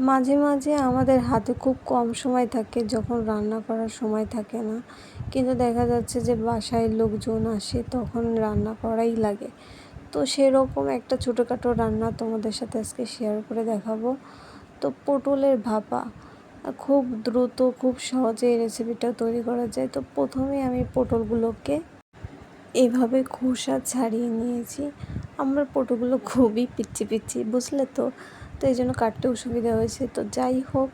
মাঝে মাঝে আমাদের হাতে খুব কম সময় থাকে যখন রান্না করার সময় থাকে না। কিন্তু দেখা যাচ্ছে যে বাসায় লোকজন আসে তখন রান্না করাই লাগে। তো সেরকম একটা ছোটোখাটো রান্না তোমাদের সাথে আজকে শেয়ার করে দেখাবো। তো পটলের ভাপা, খুব দ্রুত, খুব সহজে এই রেসিপিটা তৈরি করা যায়। তো প্রথমে আমি পটলগুলোকে এভাবে খোসা ছাড়িয়ে নিয়েছি। আমার পটলগুলো খুবই পিচ্ছি পিচ্ছি বুঝলে তো? তো এই জন্য কাটতেও সুবিধা হয়েছে। তো যাই হোক,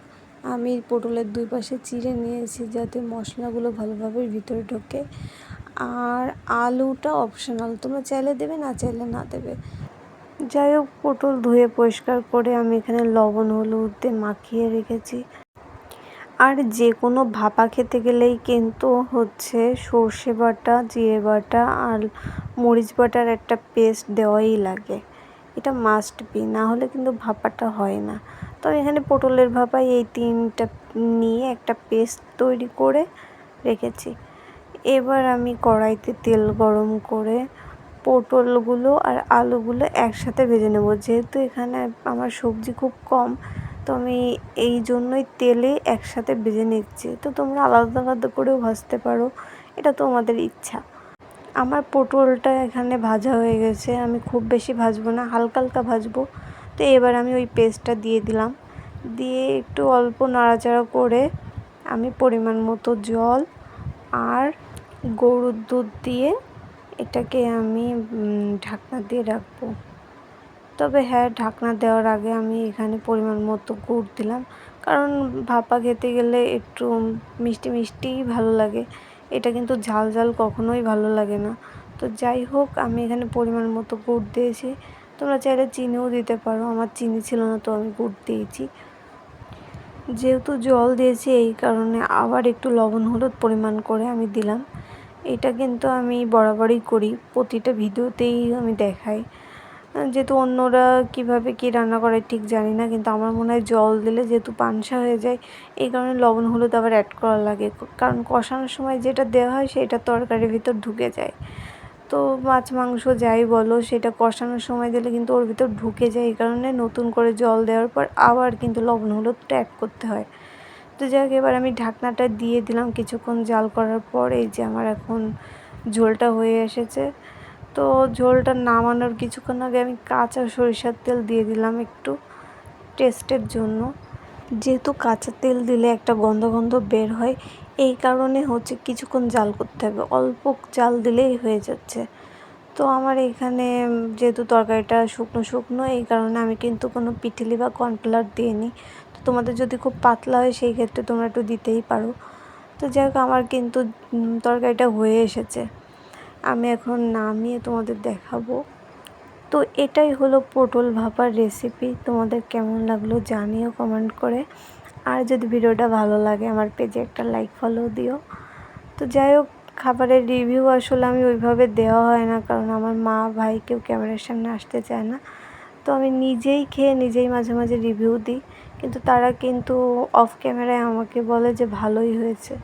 আমি পটলের দুই পাশে চিড়ে নিয়েছি যাতে মশলাগুলো ভালোভাবে ভিতরে ঢোকে। আর আলুটা অপশনাল তোমরা চাইলে দেবে, না চাইলে না দেবে। যাই হোক, পটল ধুয়ে পরিষ্কার করে আমি এখানে লবণ, হলুদ দিয়ে মাখিয়ে রেখেছি। আর যে কোনো ভাপা খেতে গেলেই কিন্তু হচ্ছে সর্ষে বাটা, জিরে বাটা আর মরিচ বাটার একটা পেস্ট দেওয়াই লাগে। এটা মাস্ট বি না হলে কিন্তু ভাপাটা হয় না। তো এখানে পটলের ভাপাই এই তিনটা নিয়ে একটা পেস্ট তৈরি করে রেখেছি। এবার আমি কড়াইতে তেল গরম করে পটলগুলো আর আলুগুলো একসাথে ভেজে নেব। যেহেতু এখানে আমার সবজি খুব কম, তো আমি এই জন্যই তেলে একসাথে ভেজে নিচ্ছি। তো তোমরা আলাদা আলাদা করেও ভাজতে পারো, এটা তোমাদের ইচ্ছা। আমার পটলটা এখানে ভাজা হয়ে গেছে, আমি খুব বেশি ভাজবো না, হালকা হালকা ভাজবো। তো এবার আমি ওই পেস্টটা দিয়ে দিলাম, দিয়ে একটু অল্প নাড়াচাড়া করে আমি পরিমাণ মতো জল আর গরুর দুধ দিয়ে এটাকে আমি ঢাকনা দিয়ে রাখব। তবে হ্যাঁ ঢাকনা দেওয়ার আগে আমি এখানে পরিমাণ মতো গুড় দিলাম, কারণ ভাপা খেতে গেলে একটু মিষ্টি মিষ্টিই ভালো লাগে। এটা কিন্তু ঝাল ঝাল কখনোই ভালো লাগে না। তো যাই হোক, আমি এখানে পরিমাণ মতো গুড় দিয়েছি। তোমরা চাইলে চিনিও দিতে পারো, আমার চিনি ছিল না তো আমি গুড় দিয়েছি। যেহেতু জল দিয়েছি, এই কারণে আবার একটু লবণ হলুদ পরিমাণ করে আমি দিলাম। এটা কিন্তু আমি বরাবরই করি, প্রতিটা ভিডিওতেই আমি দেখাই। যেহেতু অন্যরা কীভাবে কি রান্না করে ঠিক জানি না, কিন্তু আমার মনে হয় জল দিলে যেহেতু পানসা হয়ে যায়, এই কারণে লবণ, হলুদ আবার অ্যাড করা লাগে। কারণ কষানোর সময় যেটা দেওয়া হয় সেটা তরকারির ভিতর ঢুকে যায়। তো মাছ, মাংস যাই বলো, সেটা কষানোর সময় দিলে কিন্তু ওর ভিতর ঢুকে যায়, এই কারণে নতুন করে জল দেওয়ার পর আবার কিন্তু লবণ, হলুদটা অ্যাড করতে হয়। তো যাই হোক, এবার আমি ঢাকনাটা দিয়ে দিলাম কিছুক্ষণ জাল করার পর, এই যে আমার এখন ঝোলটা হয়ে এসেছে। তো ঝোলটা নামানোর কিছুক্ষণ আগে আমি কাঁচা সরিষার তেল দিয়ে দিলাম একটু টেস্টের জন্য। যেহেতু কাঁচা তেল দিলে একটা গন্ধ গন্ধ বের হয়, এই কারণে হচ্ছে কিছুক্ষণ জাল করতে হবে। অল্প জাল দিলেই হয়ে যাচ্ছে। তো আমার এখানে যেহেতু তরকারিটা শুকনো শুকনো, এই কারণে আমি কিন্তু কোনো পিঠিলি বা কর্নফ্লাওয়ার দিইনি। তো তোমাদের যদি খুব পাতলা হয়, সেই ক্ষেত্রে তোমরা একটু দিতেই পারো। তো যাই হোক, আমার কিন্তু তরকারিটা হয়ে এসেছে। আমি এখন নামিয়ে তোমাদের দেখাবো। তো এটাই হলো পটল ভাপার রেসিপি তোমাদের কেমন লাগল জানিও কমেন্ট করে। আর যদি ভিডিওটা ভালো লাগে, আমার পেজে একটা লাইক ফলো দিও। তো যাই হোক, খাবারের রিভিউ আসলে আমি ওইভাবে দেওয়া হয় না, কারণ আমার মা, ভাই কেউ ক্যামেরার সামনে আসতে চায় না। তো আমি নিজেই খেয়ে নিজেই মাঝে মাঝে রিভিউ দিই। কিন্তু তারা কিন্তু অফ ক্যামেরায় আমাকে বলে যে ভালোই হয়েছে।